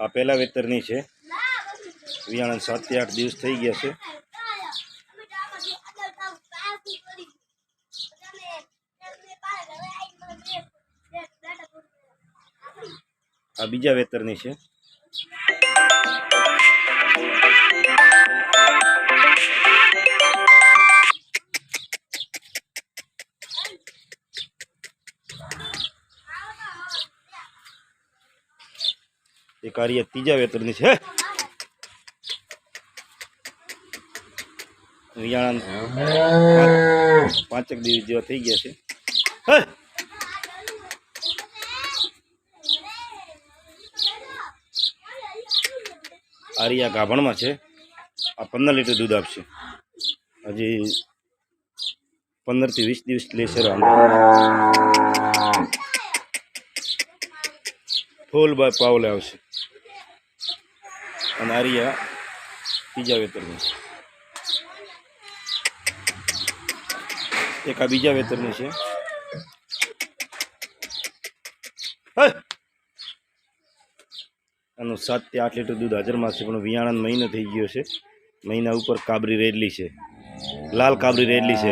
આ પહેલાં વેતરની છે. વિયાણા સાતથી આઠ દિવસ થઈ ગયા છે. આ બીજા વેતરની છે. એક આર્ય ત્રીજા વેતરની છે વિયાણા પાંચેક દિવસ જેવા થઈ ગયા છે! આર્યા ગાભણમાં છે. આ પંદર લીટર દૂધ આપશે. હજી પંદરથી વીસ દિવસ લેશે રાંધો ફૂલ બાય પાવલે આવશે. અને આરિયા બીજા વેતરની એક આ બીજા વેતરની છે. આનું આનું સાતથી આઠ લીટર દૂધ હાજરમાં છે, પણ વિયાણા મહિનો થઈ ગયો છે. મહિના ઉપર કાબરી રેડલી છે. લાલ કાબરી રેડલી છે